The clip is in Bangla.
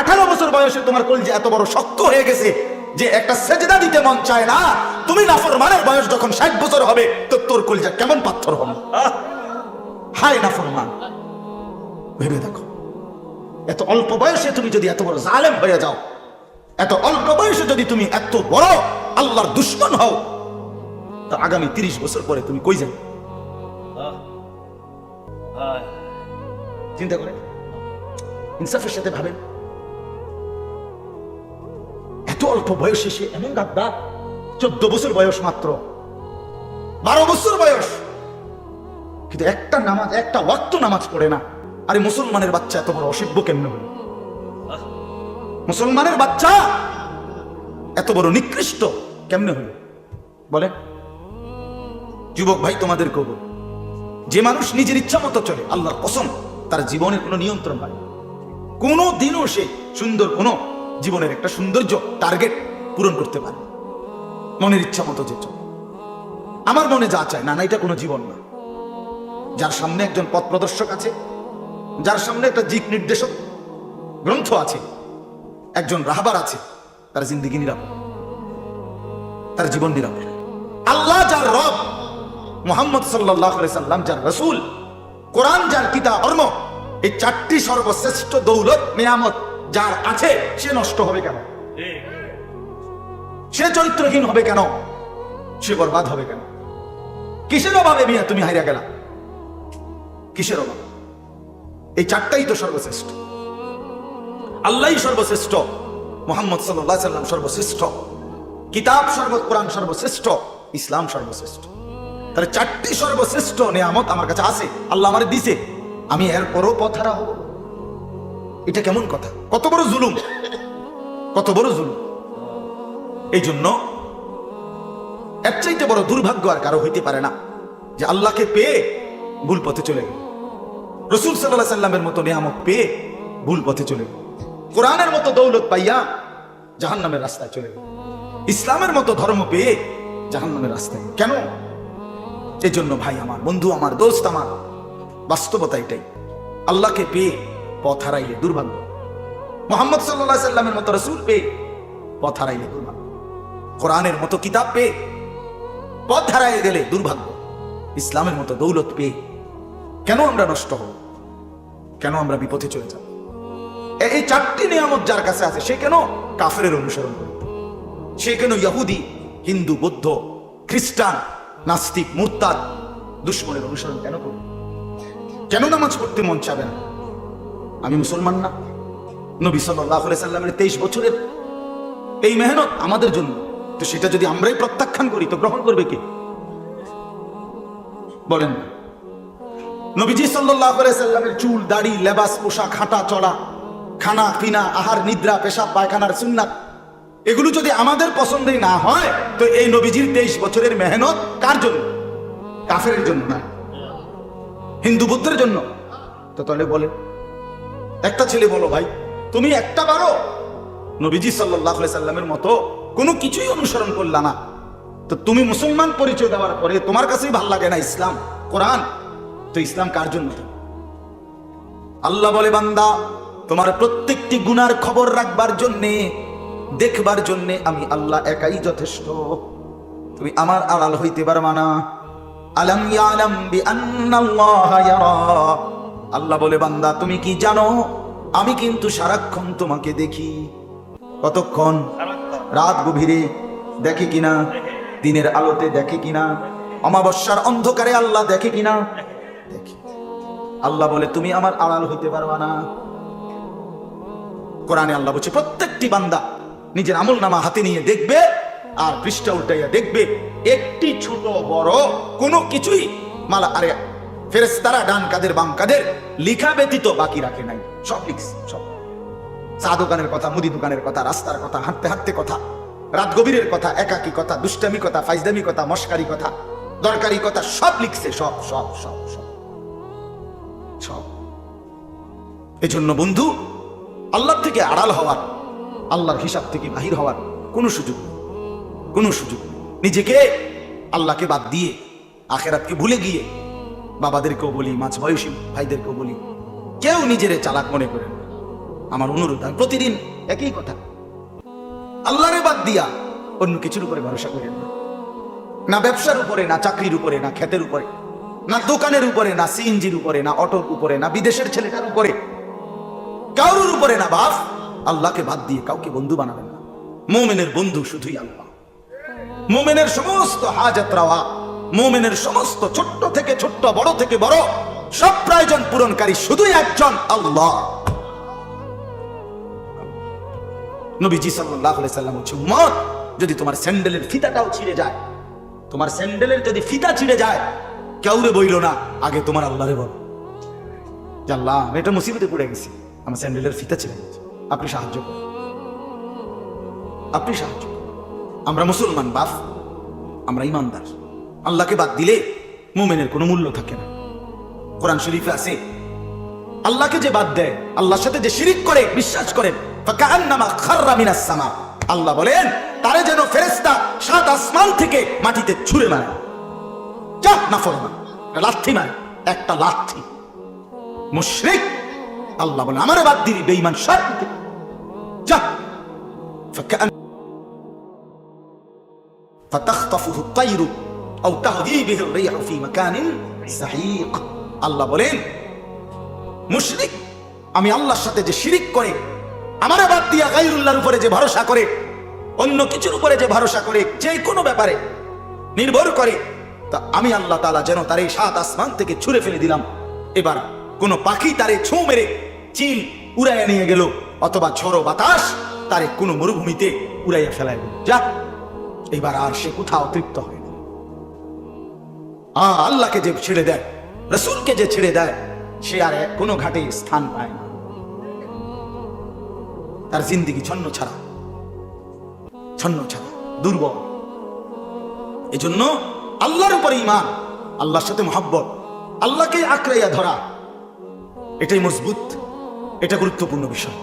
আঠারো বছর বয়সে তোমার কলজে এত বড় শক্ত হয়ে গেছে যে একটা সেজদা দিতে মন চায় না। তুমি নাফরমানের বয়স যখন ষাট বছর হবে তো তোর কলজা কেমন পাথর হবে? হায় নাফরমান। ভেবে দেখো এত অল্প বয়সে তুমি যদি এত বড় জালেম হয়ে যাও এত অল্প বয়সে যদি তুমি এত বড় আল্লাহর দুশ্মন হও তো আগামী তিরিশ বছর পরে তুমি কই যাবে? চিন্তা করে? ইনসাফের সাথে ভাবেন। এত অল্প বয়সে সে এমন গাদ্দা, চোদ্দ বছর বয়স মাত্র। বারো বছর বয়স। কিন্তু একটা নামাজ, একটা ওয়াক্ত নামাজ পড়ে না। আরে মুসলমানের বাচ্চা এত বড় অসভ্য কেমনে হলো? মুসলমানের বাচ্চা এত বড় নিকৃষ্ট কেমনে হলো? বলে যুবক ভাই, তোমাদের কব, যে মানুষ নিজের ইচ্ছা মতো চলে, আল্লাহর কসম, তার জীবনের কোনো নিয়ন্ত্রণ পায় কোনো দিনও সে সুন্দর কোনো জীবনের একটা সৌন্দর্য টার্গেট পূরণ করতে পারে। মনের ইচ্ছা মতো যে আমার মনে যা চায়, না না, এটা কোনো জীবন না। যার সামনে একজন পথ প্রদর্শক আছে, যার সামনে একটা দিক নির্দেশক গ্রন্থ আছে, একজন রাহবার আছে, তার জিন্দিগি নিরাপদ। তার জীবন নিরাপদ। আল্লাহ যার রব, মোহাম্মদ সাল্লাহ সাল্লাম যার রসুল, কোরআন যার কিতা ধর্ম, এই চারটি সর্বশ্রেষ্ঠ দৌলত, নিয়ামত যার আছে সে নষ্ট হবে কেন? সে চরিত্রহীন হবে কেন? সে বরবাদ হবে কেন? কিসের অভাবে মিয়া তুমি হাইরা গেলা? কিসের অভাব? এই চারটাই তো সর্বশ্রেষ্ঠ। আল্লাহ সর্বশ্রেষ্ঠ। মোহাম্মদ সাল্লাহ সাল্লাম সর্বশ্রেষ্ঠ। কিতাব সর্ব কোরআন সর্বশ্রেষ্ঠ। ইসলাম সর্বশ্রেষ্ঠ। তাহলে চারটি সর্বশ্রেষ্ঠ নিয়ামত আমার কাছে আছে। আল্লাহ আমার দিছে। আমি এর পরও পথারা হব। এটা কেমন কথা? কত বড় জুলুম? কত বড় জুলুম? এই জন্য এর চাইতে বড় দুর্ভাগ্য আর কারও হইতে পারে না যে আল্লাহকে পেয়ে ভুল পথে চলে গেল। রসুল সাল্লাহ সাল্লামের মতো নিয়ামত পেয়ে ভুল পথে চলে গেল। কোরআনের মতো দৌলত পাইয়া জাহান্নামের রাস্তায় চলে গেল। ইসলামের মতো ধর্ম পেয়ে জাহান্নামের রাস্তায়। কেন? এই জন্য ভাই আমার, বন্ধু আমার, দোস্ত আমার, বাস্তবতা এটাই। আল্লাহকে পেয়ে পথ হারাইলে দুর্ভাগ্য। মোহাম্মদ সাল্লাহ সাল্লামের মতো রসুল পেয়ে পথ হারাইলে দুর্ভাগ্য। কোরআনের মতো কিতাব পেয়ে পথ হারাই গেলে দুর্ভাগ্য। ইসলামের মতো দৌলত পেয়ে কেন আমরা নষ্ট হব? কেন আমরা বিপথে চলে যাব? এই চারটি নিয়ামত যার কাছে আছে, সে কেন কাফের অনুসরণ করবে সে কেন ইহুদি, হিন্দু, বৌদ্ধ, খ্রিস্টান, নাস্তিক, মুরতাদ, দুশ্মনের অনুসরণ কেন করবে কেন নামাজ পড়তে মন চাবে না? আমি মুসলমান না। নবী সাল্লাহ সাল্লামের তেইশ বছরের এই মেহনত আমাদের জন্য। তো সেটা যদি আমরাই প্রত্যাখ্যান করি, তো গ্রহণ করবে কে? বলেন। নবীজি সাল্লাহ সাল্লামের চুল, দাড়ি, লেবাস, পোশাক, হাঁটা, চড়া, খানা পিনা আহার, নিদ্রা, পেশাব, পায়খানার সুন্নাত, এগুলো যদি আমাদের পছন্দই না হয়, তো এই নবীজির তেইশ বছরের মেহনত কার জন্য? কাফের জন্য না। হিন্দু বুদ্ধের জন্য। তো তাহলে বলে একটা ছেলে বলো ভাই, তুমি একটা বারো? নবীজি সাল্লাহ সাল্লামের মতো কোনো কিছুই অনুসরণ করলা না। তো তুমি মুসলমান পরিচয় দেওয়ার পরে তোমার কাছেই ভালো লাগে না ইসলাম? কোরআন? তো ইসলাম কার জন্য আল্লাহ বলে, বান্দা, তোমার প্রত্যেকটি গুনার খবর রাখবার জন্যে, দেখবার জন্যে আমি আল্লাহ একাই যথেষ্ট। তুমি আমার আড়াল হইতে পারবা না। আলম ইয়ালাম বিআন্নাল্লাহা ইয়ারা। আল্লাহ বলে, বান্দা, তুমি কি জানো? আমি কিন্তু সারাক্ষণ তোমাকে দেখি। কতক্ষণ? রাত গভীরে দেখে কিনা? দিনের আলোতে দেখে কিনা? অমাবস্যার অন্ধকারে আল্লাহ দেখে কিনা? দেখে। আল্লাহ বলে, তুমি আমার আড়াল হইতে পারবা না। কোরআনে আল্লাহ বলছে, প্রত্যেকটি বান্দা নিজের আমল নামা হাতে নিয়ে দেখবে আর পৃষ্ঠা উল্টাইয়া দেখবে, একটি ছোট বড় কোনো কিছুই মালা আরে ফেরেস্তারা ডান কাদের বাম কাদের লিখা ব্যতীত বাকি রাখে নাই। সব লিখছে সব। চা দোকানের কথা মুদি দোকানের কথা, রাস্তার কথা, হাঁটতে হাঁটতে কথা রাত গভীরের কথা, একাকি কথা, দুষ্টামি কথা ফাইজদামি কথা, মস্কারি কথা, দরকারি কথা, সব লিখছে সব সব সব সব। সব। এজন্য বন্ধু আল্লাহ থেকে আড়াল হওয়ার, আল্লাহর হিসাব থেকে বাহির হওয়ার কোনো সুযোগ নেই। কোনো সুযোগ নেই। নিজেকে আল্লাহকে বাদ দিয়ে, আখেরাতকে ভুলে গিয়ে বাবাদেরকেও বলি, মাঝ বয়সী ভাইদেরকেও বলি, কেউ নিজেরে চালাক মনে করে আমার অনুরোধ আমি প্রতিদিন একই কথা। আল্লাহরে বাদ দিয়া অন্য কিছুর উপরে ভরসা করেন না ব্যবসার উপরে, না চাকরির উপরে, না ক্ষেতের উপরে, না দোকানের উপরে, না সিএনজির উপরে, না অটোর উপরে, না বিদেশের ছেলেটার উপরে, কারোর উপরে না বাপ, আল্লাহকে বাদ দিয়ে কাউকে বন্ধু বানাবেন না। মোমেনের বন্ধু শুধুই আল্লাহ। মোমেনের সমস্ত হাজত রাওয়া মোমেনের সমস্ত ছোট্ট থেকে ছোট্ট, বড় থেকে বড় সব প্রয়োজন পূরণকারী শুধুই একজন আল্লাহ। নবীজি আলাইহি সাল্লাম বলছে, উম্মত, যদি তোমার স্যান্ডেলের ফিতাটাও ছিঁড়ে যায়, তোমার স্যান্ডেলের যদি ফিতা ছিঁড়ে যায়, কেউরে বইল না, আগে তোমার আল্লাহরে বল। আল্লাহ, আমি এটা মুসিবতে পড়ে গেছি, আমার স্যান্ডেলের ফিতা ছিঁড়ে গেছে। আপনি সাহায্য করুন। আপনি সাহায্য আমরা মুসলমান বাপ, আমরা ইমানদার। আল্লাহকে বাদ দিলে মোমেনের কোনো মূল্য থাকে না কোরআন শরীফে আছে আল্লাহকে যে বাদ দেয় আল্লাহর সাথে যে শিরিক করে বিশ্বাস করেন ফাকান্নামা খাররা মিনাস সামা আল্লাহ বলেন তারে যেন ফেরেশতা সাত আসমান থেকে মাটিতে ছুঁড়ে মারে যা না ফরমান লাথি মারে একটা লাথি মুশরিক আল্লাহ বলেন আমারে বাদ দিলি বেঈমান শান্তি যা ফাকান فتخطفه الطير আমি অন্য কিছুর উপরে যে ভরসা করে, যে কোনো ব্যাপারে নির্ভর করে, তা আমি আল্লাহ তালা যেন তার এই সাত আসমান থেকে ছুঁড়ে ফেলে দিলাম। এবার কোনো পাখি তারে ছো মেরে চিল উড়াইয়া নিয়ে গেল, অথবা ঝড়ো বাতাস তারে কোনো মরুভূমিতে উড়াইয়া ফেলায় যা এবার আর সে কোথাও তৃপ্ত হয় আল্লাহকে যে ছেড়ে দেয়, রসুলকে যে ছেড়ে দেয়, সে আর কোনো ঘাটে স্থান পায় না। তার জিন্দিগি ছন্ন ছাড়া ছন্ন ছাড়া, দুর্বল। এজন্য আল্লাহর উপরে ইমান আল্লাহর সাথে মহাব্বত, আল্লাহকে আঁকড়াইয়া ধরা, এটাই মজবুত, এটা গুরুত্বপূর্ণ বিষয়।